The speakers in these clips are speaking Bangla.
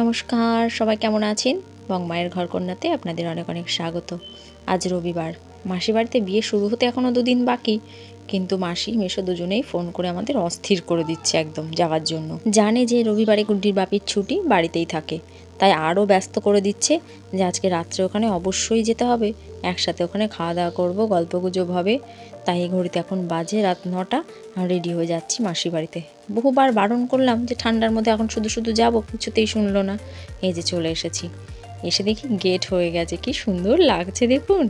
নমস্কার, সবাই কেমন আছেন? বংমায়ের ঘর কন্যাতে আপনাদের অনেক অনেক স্বাগত। আজ রবিবার, মাসি বাড়িতে বিয়ে শুরু হতে এখনও দুদিন বাকি, কিন্তু মাসি মেশো দুজনেই ফোন করে আমাদের অস্থির করে দিচ্ছে একদম যাওয়ার জন্য। জানে যে রবিবারে গুড্ডির বাপির ছুটি, বাড়িতেই থাকে। তাই আরও ব্যস্ত করে দিচ্ছে যে আজকে রাত্রে ওখানে অবশ্যই যেতে হবে। একসাথে ওখানে খাওয়া দাওয়া করব, গল্পগুজব হবে। তাই এই ঘড়িতে এখন বাজে রাত নটা রেডি হয়ে যাচ্ছি মাসি বাড়িতে। বহুবার বারণ করলাম যে ঠান্ডার মধ্যে এখন শুধু শুধু যাব, কিছুতেই শুনলো না। এই যে চলে এসেছি। এসে দেখি গেট হয়ে গেছে, কি সুন্দর লাগছে দেখুন।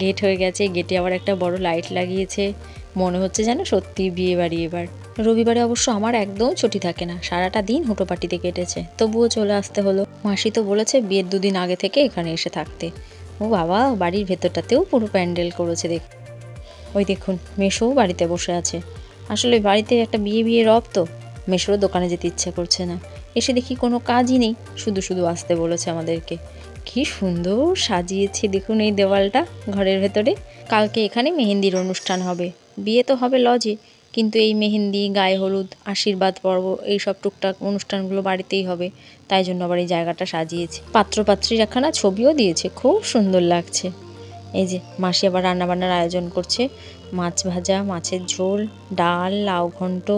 গেট হয়ে গেছে, গেটে আবার একটা বড় লাইট লাগিয়েছে। মনে হচ্ছে যেন সত্যি বিয়ে বাড়ি এবার। রবিবারে অবশ্য আমার একদম ছুটি থাকে না। সারাটা দিন হুটোপাটিতে কেটেছে। তবুও চলে আসতে হলো। মাসি তো বলেছে বিয়ের দুদিন আগে থেকে এখানে এসে থাকতে। ও বাবা, বাড়ির ভেতরটাতেও পুরো প্যান্ডেল করেছে দেখ। ওই দেখুন মেশোও বাড়িতে বসে আছে। আসলে বাড়িতে একটা বিয়ে বিয়ে রব তো। মেশোরও দোকানে যেতে ইচ্ছে করছে না। এসে দেখি কোনো কাজই নেই। শুধু শুধু আসতে বলেছে আমাদেরকে। কি সুন্দর সাজিয়েছে দেখুন এই দেওয়ালটা ঘরের ভেতরে। কালকে এখানে মেহেন্দির অনুষ্ঠান হবে। বিয়ে তো হবে লজে। কিন্তু এই মেহেন্দি, গায়ে হলুদ, আশীর্বাদ পর্ব এই সব টুকটাক অনুষ্ঠানগুলো বাড়িতেই হবে। তাই জন্য আবার এই জায়গাটা সাজিয়েছে। পাত্রপাত্রীর একখানা ছবিও দিয়েছে, খুব সুন্দর লাগছে। এই যে মাসি আবার রান্নাবান্নার আয়োজন করছে। মাছ ভাজা, মাছের ঝোল, ডাল, লাউ ঘন্ট,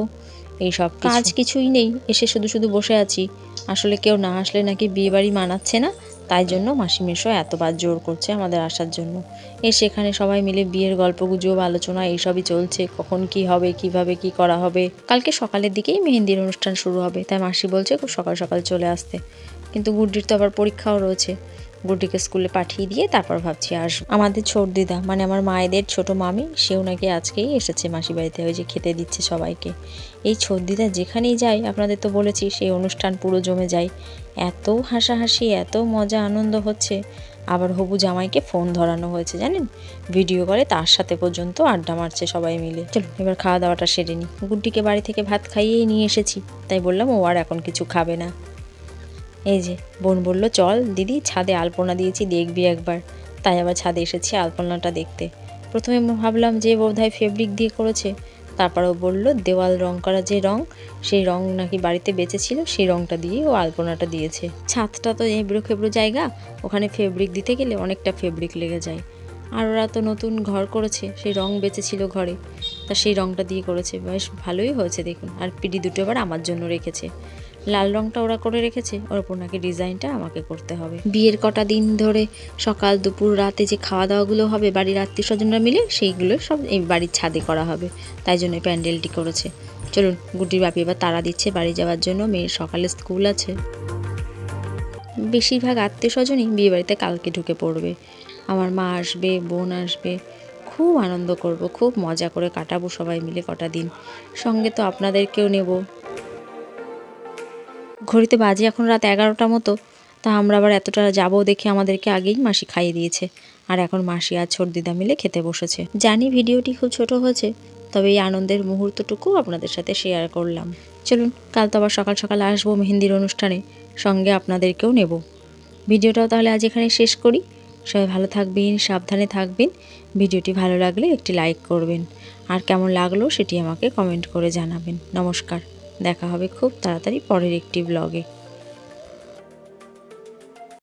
এইসব কাজ কিছুই নেই, এসে শুধু শুধু বসে আছি। আসলে কেউ না আসলে নাকি বিয়ে বাড়ি মানাচ্ছে না। তাই জন্য মাসি মেশো এতবার জোর করছে আমাদের আসার জন্য। এ সেখানে সবাই মিলে বিয়ের গল্প, গুজব, আলোচনা, এইসবই চলছে। কখন কি হবে, কীভাবে কি করা হবে? কালকে সকালের দিকেই মেহেন্দির অনুষ্ঠান শুরু হবে। তাই মাসি বলছে, খুব সকাল সকাল চলে আসতে। কিন্তু গুড্ডির তো আবার পরীক্ষাও রয়েছে। গুড্ডিকে স্কুলে পাঠিয়ে দিয়ে তারপর ভাবছি আস আমাদের ছোট দিদা মানে আমার মায়েদের ছোট মামি, সেও নাকি আজকেই এসেছে মাসি বাড়িতে, ওই যে খেতে দিচ্ছে সবাইকে। এই ছোট দিদা যেখানেই যায়, আপনাদের তো বলেছি, সেই অনুষ্ঠান পুরো জমে যায়। এত হাসাহাসি, এত মজা, আনন্দ হচ্ছে। আবার হবু জামাইকে ফোন ধরানো হয়েছে, জানেন? ভিডিও করে তার সাথে পর্যন্ত আড্ডা মারছে সবাই মিলে। চলো এবার খাওয়া দাওয়াটা সেরে নিই। গুড্ডিকে বাড়ি থেকে ভাত খাইয়েই নিয়ে এসেছি, তাই বললাম ও আর এখন কিছু খাবে না। এই যে, বোন বলল, চল, দিদি, ছাদে আলপনা দিয়েছি, দেখবি একবার। তাই আবার ছাদে এসেছি আলপনাটা দেখতে। প্রথমে ভাবলাম যে বোধহয় ফেব্রিক দিয়ে করেছে। তারপর ও বলল, দেওয়াল রং করা যে রং, সেই রং নাকি বাড়িতে বেঁচেছিল, সেই রংটা দিয়ে ও আলপনাটা দিয়েছে। ছাদটা তো এবড়ো খেবড়ো জায়গা, ওখানে ফেব্রিক দিতে গেলে অনেকটা ফেব্রিক লেগে যায়। আর ওরা তো নতুন ঘর করেছে, সেই রং বেঁচেছিল ঘরে, তা সেই রংটা দিয়ে করেছে। বেশ ভালোই হয়েছে দেখুন, আর পিডি দুটো আবার আমার জন্য রেখেছে। লাল রংটা ওরা করে রেখেছে নাকি ডিজাইনটা আমাকে করতে হবে। বিয়ের কটা দিন ধরে সকাল, দুপুর, রাতে যে খাওয়া দাওয়াগুলো হবে, বাড়ির আত্মীয় স্বজনরা মিলে সেইগুলো সব এই বাড়ির ছাদে করা হবে। তাই জন্য প্যান্ডেলটি করেছে। চলুন গুটির বাপি এবার তারা দিচ্ছে বাড়ি যাওয়ার জন্য, মেয়ের সকালে স্কুল আছে। বেশিরভাগ আত্মীয় স্বজনই বিয়ে বাড়িতে কালকে ঢুকে পড়বে। আমার মা আসবে, বোন আসবে। খুব আনন্দ করব, খুব মজা করে কাটাবো সবাই মিলে কটা দিন। সঙ্গে তো আপনাদেরকেও নেব। ঘড়িতে বাজে এখন রাত এগারোটা মতো, তা আমরা আবার এতটা যাব দেখে আমাদেরকে আগেই মাসি খাইয়ে দিয়েছে। আর এখন মাসি আর ছোট দিদা মিলে খেতে বসেছে। জানি ভিডিওটি খুব ছোট হয়েছে, তবে এই আনন্দের মুহূর্তটুকু আপনাদের সাথে শেয়ার করলাম। চলুন, কাল তো আবার সকাল সকাল আসব মেহেন্দির অনুষ্ঠানে, সঙ্গে আপনাদেরকেও নেব। ভিডিওটাও তাহলে আজ এখানে শেষ করি। সবাই ভালো থাকবেন, সাবধানে থাকবেন। ভিডিওটি ভালো লাগলে একটি লাইক করবেন। আর কেমন লাগল সেটি আমাকে কমেন্ট করে জানাবেন। নমস্কার। দেখা হবে খুব তাড়াতাড়ি পরের একটি ব্লগে